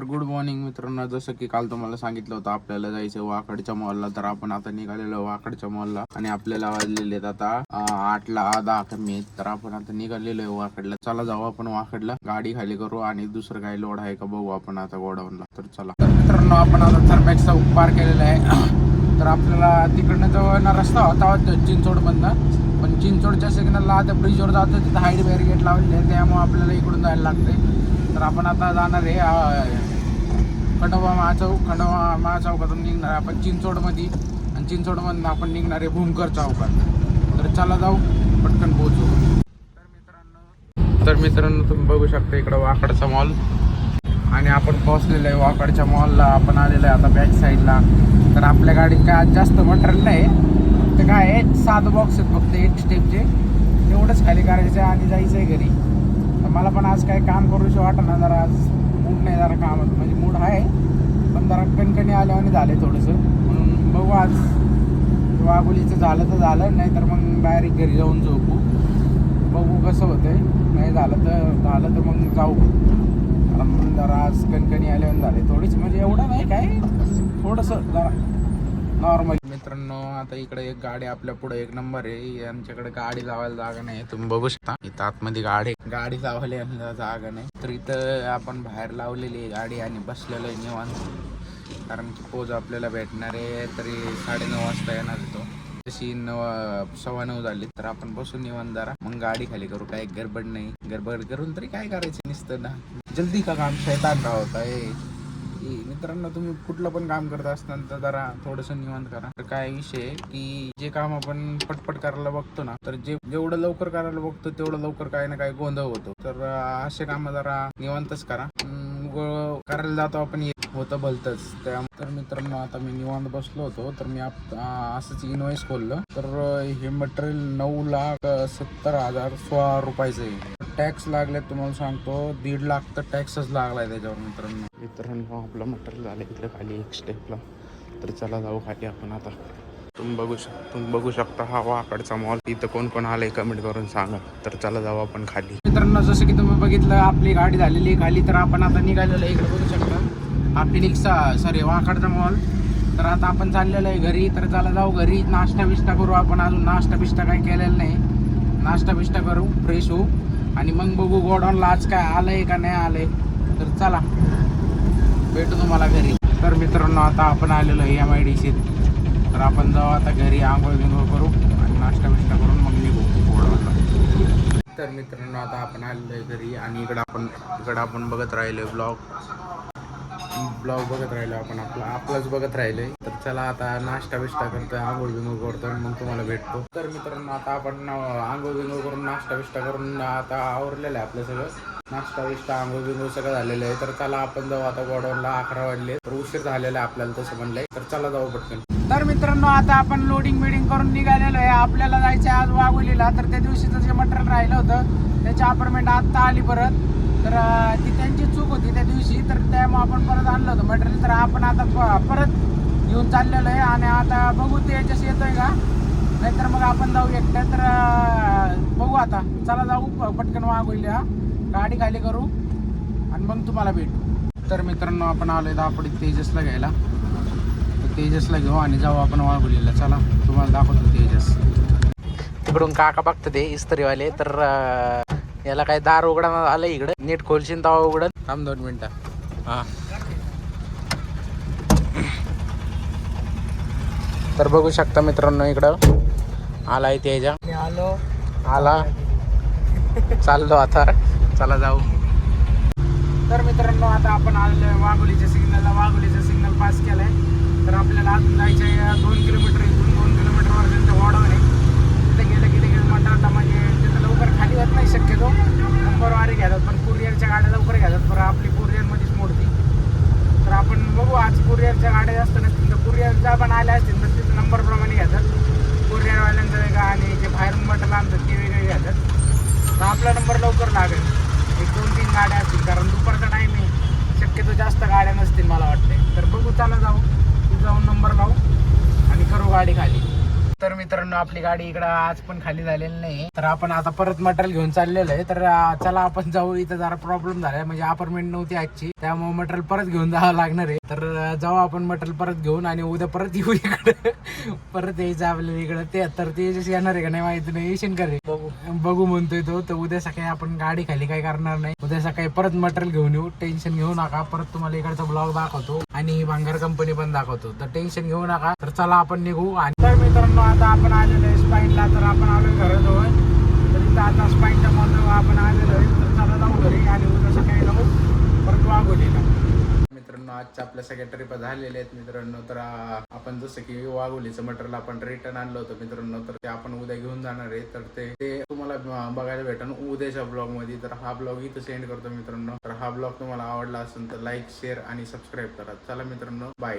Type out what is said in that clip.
तर good morning मित्रांनो. जसं की काल तुम्हाला सांगितलं होतं आपल्याला जायचं वाकडच्या मॉलला तर आपण आता निघालेलो वाकडच्या मॉलला आणि आपल्याला वाजलेले आहेत आता आठला दहा कमी आहेत. तर आपण आता निघालेलो आहे वाकडला. चला जाऊ आपण वाकडला. गाडी खाली करू आणि दुसरं काही लोड आहे का बघू आपण आता गोडाऊनला. तर चला. तर मित्रांनो आपण आता थर्मॅक्सचा पार केलेला आहे. तर आपल्याला तिकडनं जवळ रस्ता होता चिंचोड मधनं पण चिंचोडच्या सिग्नलला आता ब्रिजवर जातो तिथं हाईट बॅरिगेट लावलेले आहे त्यामुळे आपल्याला इकडून जायला लागते तर आपण आता जाणार आहे खंडोबा महाचौक खंडोबा महाचौकातून निघणार आहे आपण चिंचोडमध्ये आणि चिंचोडमधून आपण निघणार आहे भूमकर चौकात तर चला जाऊ पटकन पोहोचू. तर मित्रांनो तर मित्रांनो तुम्ही बघू शकता इकडं वाकडचा मॉल आणि आपण पोहोचलेलो आहे वाकडच्या मॉलला आपण आलेलो आहे आता बॅक साईडला तर आपल्या गाडीत काय जास्त मटेरियल नाही. तर काय आहे सात बॉक्स आहेत फक्त एक स्टेपचे तेवढंच खाली करायचं आणि जायचं आहे घरी. तर मला पण आज काय काम करूशी वाटना जरा आज. मूड नाही जरा काम म्हणजे मूड आहे पण जरा कणकणी आल्यावाने झालं थोडंसं. म्हणून बघू आज. वाघोलीचं झालं तर झालं नाही तर मग डायरेक्ट घरी जाऊन झोपू. बघू कसं होतंय. नाही झालं तर झालं तर मग जाऊ. कारण जरा आज कणकणी आल्यावर झाले थोडीच म्हणजे एवढं नाही काय थोडंसं जरा नॉर्मल मित्रांनो आता इकडे एक गाडी आपल्या पुढे एक नंबर आहे. यांच्याकडे गाडी लावायला जागा नाही. तुम्ही बघू शकता. इथं आतमध्ये गाडी गाडी लावायला यांना जागा नाही. तर इथं आपण बाहेर लावलेली आहे गाडी आणि बसलेलो आहे निवांत. कारण की पोज आपल्याला भेटणार आहे. तरी साडेनऊ वाजता येणार तो. तशी नऊ सव्वा नऊ झाली तर आपण बसून निवांत जरा. मग गाडी खाली करू. काय गडबड नाही. गडबड करून तरी काय करायचं? नसतं ना. जल्दी का काम? शैतान राहत आहे. की मित्रांनो तुम्ही कुठलं पण काम करत असताना तर जरा थोडंसं निवांत करा. तर काय विषय आहे की जे काम आपण पटपट करायला बघतो ना तर जे जेवढं लवकर करायला बघतो तेवढं लवकर काही ना काही गोंधळ होतो. तर असे काम जरा निवांतच करा. करायला जातो आपण होतं भलतंच. त्या तर मित्रांनो आता मी निवांत बसलो होतो तर मी असंच इन्व्हेस्ट खोललं. तर हे मटेरियल नऊ लाख सत्तर हजार सोळा रुपयाचं आहे. टॅक्स लागले तुम्हाला सांगतो. दीड लाख तर टॅक्सच लागलाय त्याच्यावर मित्रांनो. मित्रांनो आपलं मटेरियल झालं इकडे खाली एक स्टेपला तर चला जाऊ खाली आपण आता. तुम्ही बघू शक तुम्ही बघू शकता हा वाकडचा मॉल इथं कोण कोण आलंय कमेंट करून सांगा. तर चला जाऊ आपण खाली. मित्रांनो जसं की तुम्ही बघितलं आपली गाडी झालेली आहे खाली. तर आपण आता निघालेलो आहे इकडे बघू शकता. हा फिनिक्सचा सॉरी वाकडचा मॉल तर आता आपण चाललेलो आहे घरी. तर चला जाऊ घरी. नाश्ता बिष्टा करू आपण. अजून नाश्ता बिष्टा काही केलेला नाही. नाश्ता बिष्टा करू. फ्रेश होऊ. आणि मग बघू गोडाऊनला आज काय आलंय का नाही आलंय. तर चला भेटू तुम्हाला घरी. तर मित्रांनो आता आपण आलेलो आहे एम आय डी सीत तर आपण जाऊ आता घरी आंघोळ बिंघोळ करू आणि नाश्ता बिष्टा करून मग निघू गोडाऊनला. तर मित्रांनो आता आपण आलेलो आहे घरी आणि इकडं आपण इकडं आपण बघत राहिलो ब्लॉग ब्लॉग बघत राहिलो आपण आपला आपलाच बघत राहिलो चला आता नाश्ता बिष्टा करतोय आंघोळ बिंगोळ करतोय मग तुम्हाला भेटतो. तर मित्रांनो आता आपण आंघोळ बिंगोळ करून नाश्ता बिष्टा करून आता आवरलेलं आहे आपलं सगळं. नाश्ता विष्टा आंघोळ बिंगोळ सगळं झालेलं आहे. तर चला आपण जाऊ आता गोडाऊनला अकरा वाजले. तर उशीर झालेला आहे आपल्याला तसं म्हणलंय. तर चला जाऊ पटकन. तर मित्रांनो आता आपण लोडिंग बिडिंग करून निघालेलो आहे. आपल्याला जायचं आहे आज वाघोलीला. तर त्या दिवशीचं जे मटेरियल राहिलं होतं त्याची अपार्टमेंट आत्ता आली परत. तर ती त्यांची चूक होती त्या दिवशी. तर त्यामुळे आपण परत आणलं होतं मटेरियल. तर आपण आता प- परत घेऊन चाललेलो आहे आणि आता बघू ते याच्याशी येतोय का? नाहीतर मग आपण जाऊ एकटं. तर बघू आता. चला जाऊ पटकन पटकन हा गाडी खाली करू आणि मग तुम्हाला भेटू. तर मित्रांनो आपण आलोय दापोडी तेजसला घ्यायला. तर तेजसला घेऊ आणि जाऊ आपण वाघोलीला चला तुम्हाला दाखवतो तेजस. तिकडून काका बघतं ते इस्त्रीवाले. तर याला काय दार उघडा आलं इकडं. नीट खोलशील तवा उघडत थांब दोन मिनिटं. हां. तर बघू शकता मित्रांनो इकडं. आलाय तेजा. आलो. आला. चाललो आता. चला जाऊ. तर मित्रांनो आता आपण आलेलो वाघोलीच्या सिग्नलला. वाघोलीचा सिग्नल पास केलाय. तर आपल्याला अजून जायचं आहे दोन किलोमीटर इथून. दोन किलोमीटरवर त्यांचं वॉडवण आहे तिथे गेलं की लगेच मंडाळा म्हणजे तिथं लवकर खाली होत नाही शक्यतो. नंबरवारी घेतात पण कुरिअरच्या गाड्या लवकर घेतात. बरं आपली कुरिअरमध्येच मोडती. तर आपण बघू आज कुरिअरच्या गाड्या जास्त नसतील. तर कुरिअरच्या पण आल्या असतील तर तिथं नंबरप्रमाणे घेतात कुरिअरवाल्यांचं वेगळं आणि जे बाहेरून मटल आणतात ते वेगळे घेतात तर आपला नंबर लवकर लागेल एक दोन तीन गाड्या असतील कारण दुपारचा टाईम आहे शक्यतो जास्त गाड्या नसतील मला वाटते. तर बघू चला जाऊ. जाऊन नंबर लावू आणि करू गाडी खाली. तर मित्रांनो आपली गाडी इकडं आज पण खाली झालेली नाही. तर आपण आता परत मटेरियल घेऊन चाललेलो आहे. तर चला आपण जाऊ इथं जरा प्रॉब्लेम झालाय. म्हणजे अपार्टमेंट नव्हती आजची. त्यामुळे मटेरियल परत घेऊन जावं लागणार आहे. तर जाऊ आपण मटेरियल परत घेऊन आणि उद्या परत येऊ इकडे. परत यायचं आपल्याला इकडे. ते तर ते येणार आहे का नाही माहिती नाही. येशील का रे? बघू. बघू म्हणतोय तो. तर उद्या सकाळी आपण गाडी खाली काय करणार नाही. उद्या सकाळी परत मटेरियल घेऊन येऊ. टेन्शन घेऊ नका. परत तुम्हाला इकडचा ब्लॉग दाखवतो. आणि भांगार कंपनी पण दाखवतो. तर टेन्शन घेऊ नका. तर चला आपण निघू आणि मित्रांनो आता आपण आलेलो आहे स्पाईनला तर आपण आलो घराजवळ. तर इथं आता स्पाईनच्या मॉलजवळ आपण आलेलो आहे. तर चला जाऊ घरी आणि उद्या सकाळी जाऊ. परत वाघोलीला मित्रांनो आजच्या आपल्या सगळ्या ट्रिप झालेल्या आहेत मित्रांनो. तर आपण जसं की वाघोलीचं मटेरियल आपण रिटर्न आणलं होतं मित्रांनो तर ते आपण उद्या घेऊन जाणार आहे. तर ते ते तुम्हाला बघायला भेटन उद्याच्या ब्लॉगमध्ये. तर हा ब्लॉग इथं सेंड करतो मित्रांनो. तर हा ब्लॉग तुम्हाला आवडला असेल तर लाईक शेअर आणि सबस्क्राईब करा. चला मित्रांनो बाय